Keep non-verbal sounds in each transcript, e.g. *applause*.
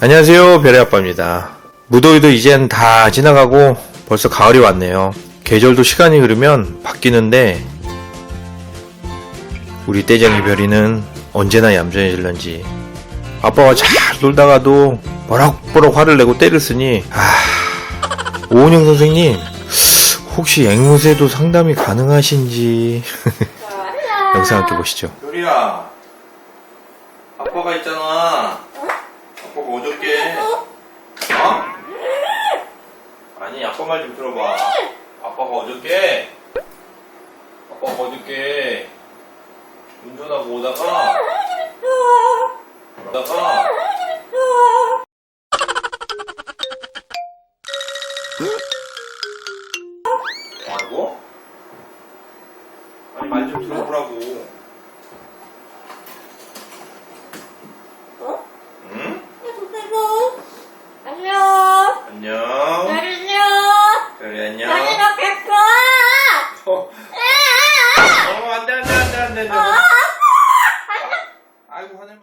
안녕하세요 별의 아빠입니다. 무더위도 이젠 다 지나가고 벌써 가을이 왔네요. 계절도 시간이 흐르면 바뀌는데 우리 떼쟁이 별이는 언제나 얌전해질런지 아빠가 잘 놀다가도 버럭버럭 화를 내고 때를 쓰니 아 오은영 선생님 혹시 앵무새도 상담이 가능하신지 *laughs* 영상 함께 보시죠. 별이야. 아빠가 있잖아 아빠가 어저께. 어? 아니 아빠 말 좀 들어봐. 아빠가 어저께. 아빠가 어저께. 운전하고 오다가. 오다가 뭐라고? 아니 말 좀 들어보라고 어? 응? 안녕. 안녕 안녕. 별이 안녕 나는 백서. 어, 어 안돼 안돼 안돼 안돼 안돼 아이고 화내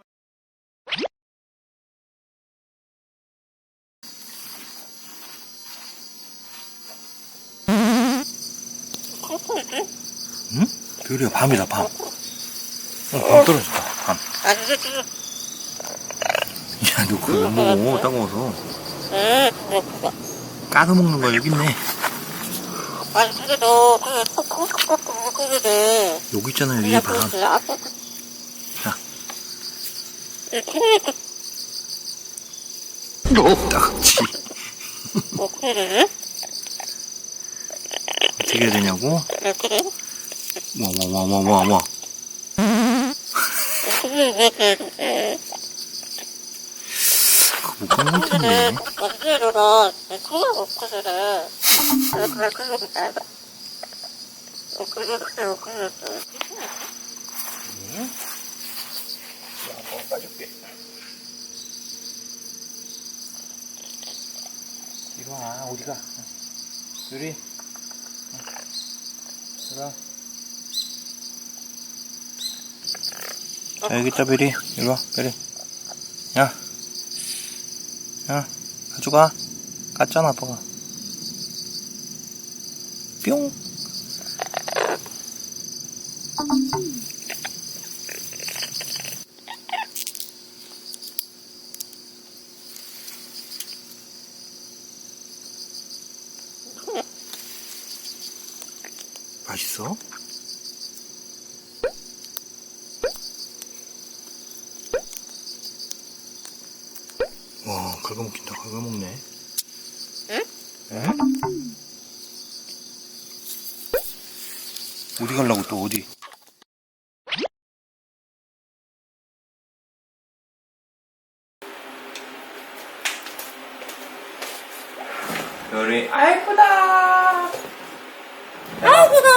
응? 별이야 밤이다 밤. 어, 밤 떨어졌다 밤. 야, 너 그거 못 먹어 따가워서. 까서 먹는 거야 여기 있네. 여기 있잖아 여기 밤. 자. 딱지. 어떻게 해야 되냐고? 뭐 뭐 뭐 뭐 뭐 뭐. 그거 못 텐데. 이리 와, 어디가? 유리. 자, 여기 있다, 베리. 이리 와, 베리. 야. 야, 가져가. 깠잖아, 아빠가. 뿅. 맛있어? 와, 긁어먹긴다, 긁어먹네. 응? 에? 어디 가려고 또 어디? 별이 아이쁘다 아이쁘다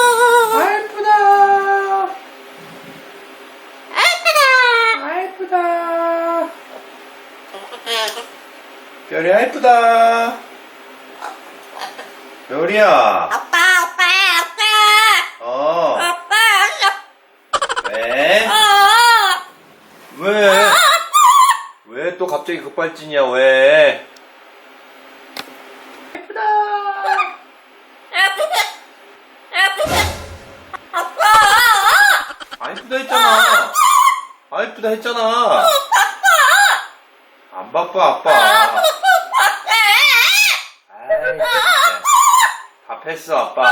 별이 아이쁘다. 별이야. 아빠, 아빠, 아빠. 어. 아빠, 왜? 아빠. 왜? 왜또 갑자기 급발진이야 왜? 예쁘다. 안 예쁘다. 했잖아. 안 예쁘다 했잖아. 안 바빠. 아빠 아이 진짜 밥 했어 아빠.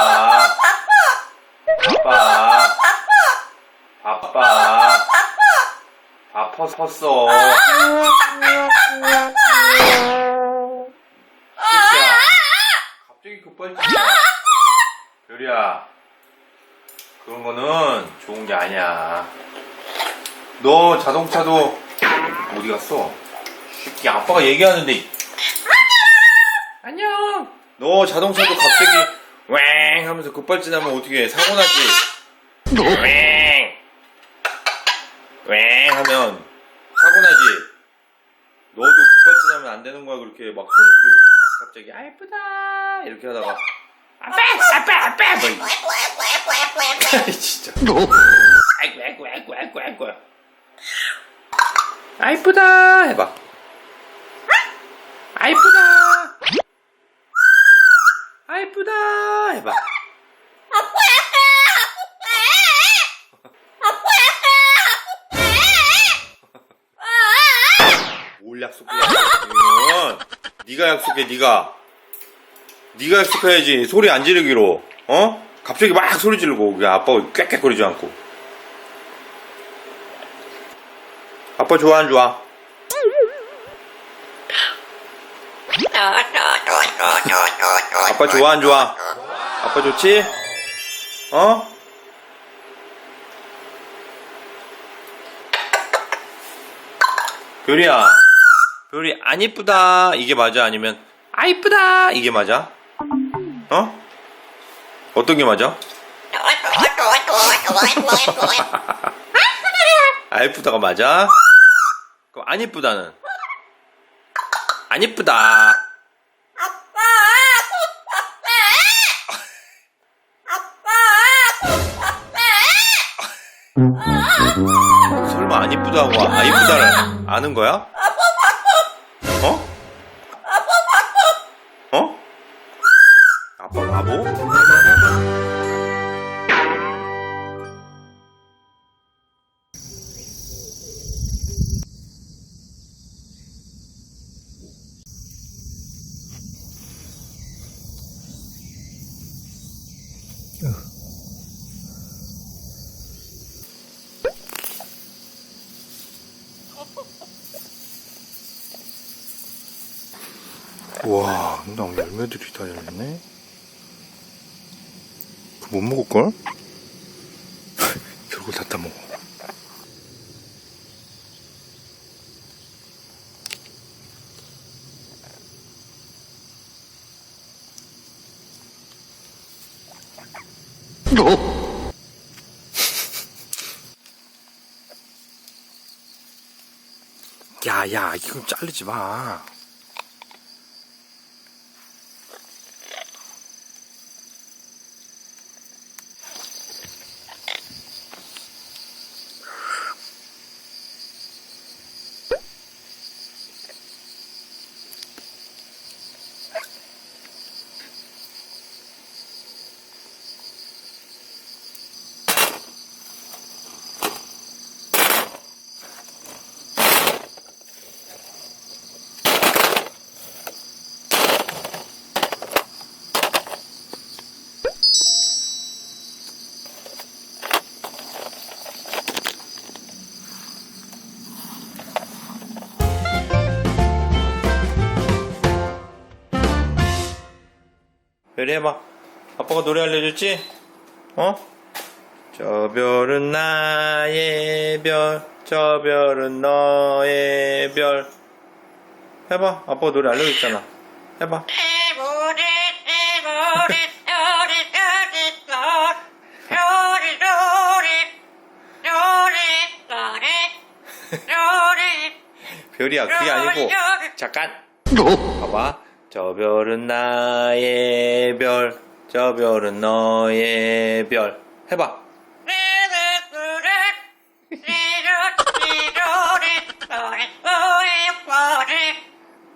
아빠. 아빠. 밥 펐어. 진짜 갑자기 급발진이야 별이야. 그런 거는 좋은 게 아니야. 너 자동차도 어디 갔어? 새끼 아빠가 얘기하는데. 안녕. 너 자동차도 갑자기 왱 하면서 급발진 하면 어떻게 해? 사고 나지? 왱왱 하면 사고 나지? 너도 급발진 하면 안 되는 거야. 그렇게 막 소리 지르고 갑자기 아 예쁘다. 이렇게 하다가 아빠 아빠 아빠 뭐 진짜 아이고 아이고 아이고 아이고 아이고 아 이쁘다 해봐. 아 이쁘다 네가 약속해 네가 네가 약속해야지 소리 안 지르기로 어? 갑자기 막 소리 지르고 그냥 아빠가 꽥꽥거리지 않고 아빠 좋아 안 좋아? 아빠 좋아 안 좋아? 아빠 좋지? 어? 별이야 별이 안 이쁘다 이게 맞아 아니면 아 이쁘다 이게 맞아? 어? 어떤 게 맞아? *laughs* 아 이쁘다가 맞아? 그럼 안 이쁘다는? 안 이쁘다 설마 안 이쁘다고 아 이쁘다를 아는 거야? 어? 어? 아빠 바보? 와, 나 열매들이 다 열렸네. 못 먹을걸? *laughs* 결국 다 따먹어. *laughs* 야, 야, 이거 자르지 마. 별이 해봐. 아빠가 노래 알려줬지? 어? 저 별은 나의 별, 저 별은 너의 별. 해봐. 아빠가 노래 알려줬잖아. 해봐. 별이야, 그게 아니고. 잠깐. 봐봐. 저 별은 나의 별, 저 별은 너의 별. 해봐.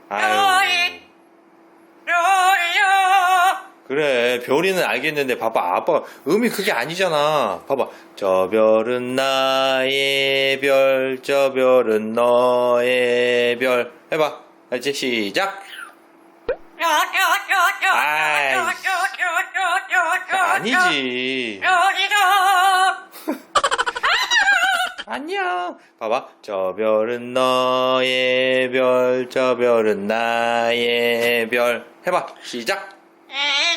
아유. 그래, 별이는 알겠는데, 봐봐. 아빠, 음이 그게 아니잖아. 봐봐. 저 별은 나의 별, 저 별은 너의 별. 해봐. 알지? 시작. 아니지. *laughs* 안녕. 봐봐. 저 별은 너의 별, 저 별은 나의 별. 해봐. 시작. 아